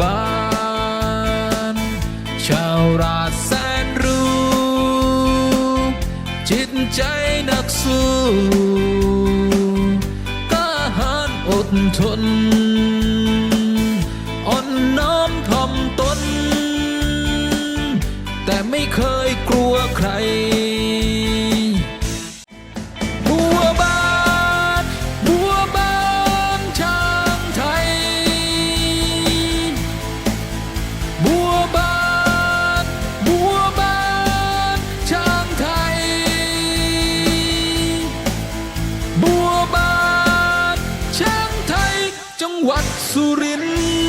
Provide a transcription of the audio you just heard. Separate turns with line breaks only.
บาล ชาวราชแสนรู้ จิตใจนักสู้กล้าหารอดทน อ่อนน้อมทำตน แต่ไม่เคยกลัวใคร จังหวัดสุรินทร์